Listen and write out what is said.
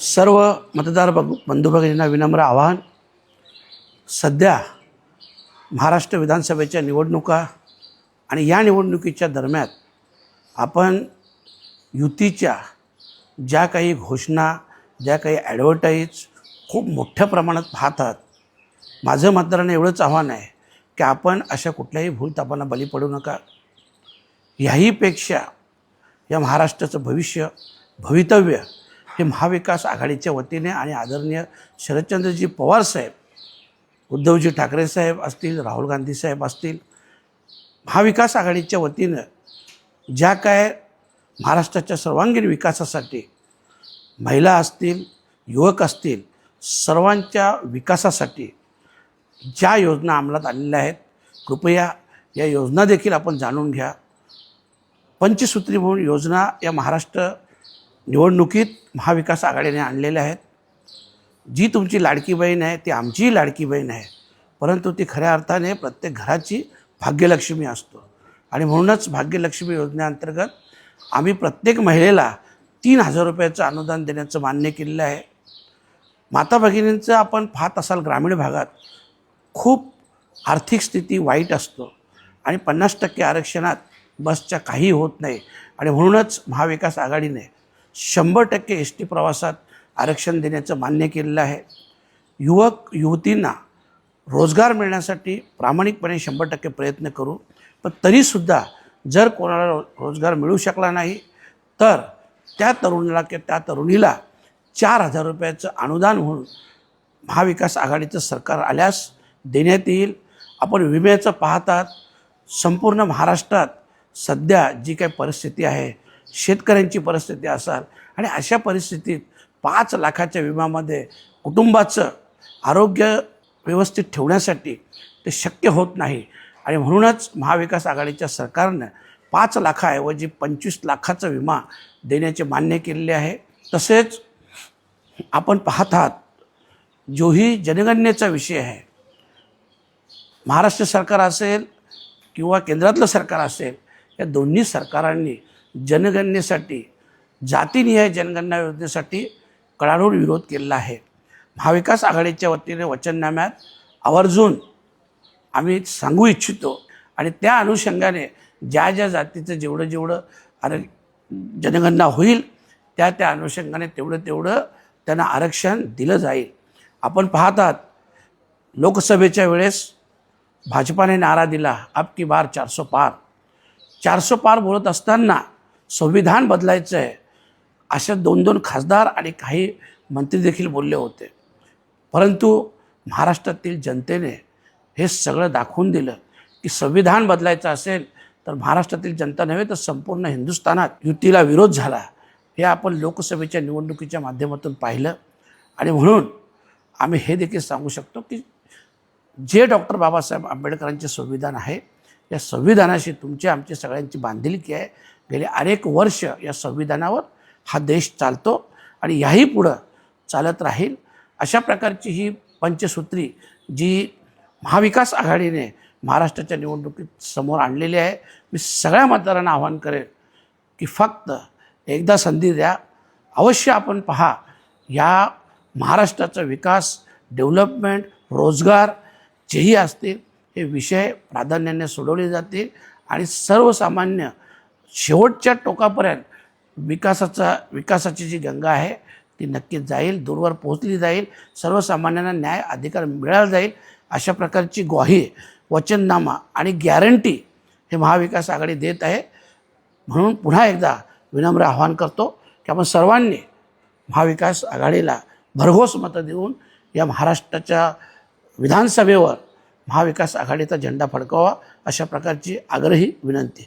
सर्व मतदार बग बंधू भगिनींना विनम्र आवाहन. सध्या महाराष्ट्र विधानसभेच्या निवडणुका आणि या निवडणुकीच्या दरम्यान आपण युतीच्या ज्या काही घोषणा ज्या काही ॲडव्हर्टाईज खूप मोठ्या प्रमाणात पाहतात. माझं मतदारांना एवढंच आव्हान आहे की आपण अशा कुठल्याही भूलतापांना बली पडू नका. याहीपेक्षा या महाराष्ट्राचं भविष्य भवितव्य हे महाविकास आघाडीच्या वतीने आणि आदरणीय शरदचंद्रजी पवार साहेब उद्धवजी ठाकरे साहेब असतील राहुल गांधी साहेब असतील महाविकास आघाडीच्या वतीनं ज्या काय महाराष्ट्राच्या सर्वांगीण विकासासाठी महिला असतील युवक असतील सर्वांच्या विकासासाठी ज्या योजना अंमलात आलेल्या आहेत कृपया या योजना देखील आपण जाणून घ्या. पंचसूत्री म्हणून योजना या महाराष्ट्र निवडणुकीत महाविकास आघाडीने आणलेल्या आहेत. जी तुमची लाडकी बहीण आहे ती आमचीही लाडकी बहीण आहे. परंतु ती खऱ्या अर्थाने प्रत्येक घराची भाग्यलक्ष्मी असतो. आणि म्हणूनच भाग्यलक्ष्मी योजनेअंतर्गत आम्ही प्रत्येक महिलेला तीन हजार रुपयाचं अनुदान देण्याचं मान्य केलेलं आहे. माता भगिनींचं आपण पाहत असाल ग्रामीण भागात खूप आर्थिक स्थिती वाईट असतो. आणि पन्नास टक्के आरक्षणात बसच्या काही होत नाही. आणि म्हणूनच महाविकास आघाडीने शंभर टक्के एस टी प्रवासात आरक्षण देण्याचं मान्य केलेलं आहे. युवक युवतींना रोजगार मिळण्यासाठी प्रामाणिकपणे शंभर टक्के प्रयत्न करू. पण तरीसुद्धा जर कोणाला रो रोजगार मिळू शकला नाही तर त्या तरुणाला किंवा त्या तरुणीला चार हजार रुपयाचं अनुदान म्हणून महाविकास आघाडीचं सरकार आल्यास देण्यात येईल. आपण विम्याचं पाहतात. संपूर्ण महाराष्ट्रात सध्या जी काही परिस्थिती आहे शेतकऱ्यांची परिस्थिती असाल आणि अशा परिस्थितीत पाच लाखाच्या विम्यामध्ये कुटुंबाचं आरोग्य व्यवस्थित ठेवण्यासाठी ते शक्य होत नाही. आणि म्हणूनच महाविकास आघाडीच्या सरकारनं पाच लाखाऐवजी पंचवीस लाखाचा विमा देण्याचे मान्य केलेले आहे. तसेच आपण पाहत आहात जोही जनगणनेचा विषय आहे. महाराष्ट्र सरकार असेल किंवा केंद्रातलं सरकार असेल या दोन्ही सरकारांनी जनगणनेसाठी जातीनिहाय जनगणना योजनेसाठी कडाडून विरोध केलेला आहे. महाविकास आघाडीच्या वतीने वचननाम्यात आवर्जून आम्ही सांगू इच्छितो आणि त्या अनुषंगाने ज्या ज्या जातीचं जेवढं जेवढं आर जनगणना होईल त्या त्या अनुषंगाने तेवढं तेवढं त्यांना आरक्षण दिलं जाईल. आपण पाहतात लोकसभेच्या वेळेस भाजपाने नारा दिला अब की बार चारसो पार. चारसो पार बोलत असताना संविधान बदलायचं आहे अशा दोन दोन खासदार आणि काही मंत्री देखील बोलले होते. परंतु महाराष्ट्रातील जनतेने हे सगळं दाखवून दिलं की संविधान बदलायचं असेल तर महाराष्ट्रातील जनता नव्हे तर संपूर्ण हिंदुस्थानात युतीला विरोध झाला. हे आपण लोकसभेच्या निवडणुकीच्या माध्यमातून पाहिलं. आणि म्हणून आम्ही हे देखील सांगू शकतो की जे डॉक्टर बाबासाहेब आंबेडकरांचे संविधान आहे या संविधानाशी तुमची आमची सगळ्यांची बांधिलकी आहे. गेले अनेक वर्ष या संविधानावर हा देश चालतो आणि याही पुढं चालत राहील. अशा प्रकारची ही पंचसूत्री जी महाविकास आघाडीने महाराष्ट्राच्या निवडणुकीत समोर आणलेली आहे. मी सगळ्या मतदारांना आवाहन करेन की फक्त एकदा संधी द्या. अवश्य आपण पहा या महाराष्ट्राचा विकास डेव्हलपमेंट रोजगार जेही असतील हे विषय प्राधान्याने सोडवले जातील आणि सर्वसामान्य शेवटच्या टोकापर्यंत विकासाचा विकासाची जी गंगा आहे ती नक्कीच जाईल दूरवर पोहोचली जाईल सर्वसामान्यांना न्याय अधिकार मिळाला जाईल अशा प्रकारची ग्वाही वचननामा आणि गॅरंटी हे महाविकास आघाडी देत आहे. म्हणून पुन्हा एकदा विनम्र आवाहन करतो की आपण सर्वांनी महाविकास आघाडीला भरघोस मतं देऊन या महाराष्ट्राच्या विधानसभेवर महाविकास आघाडीचा झेंडा फडकावा अशा प्रकारची आग्रही विनंती.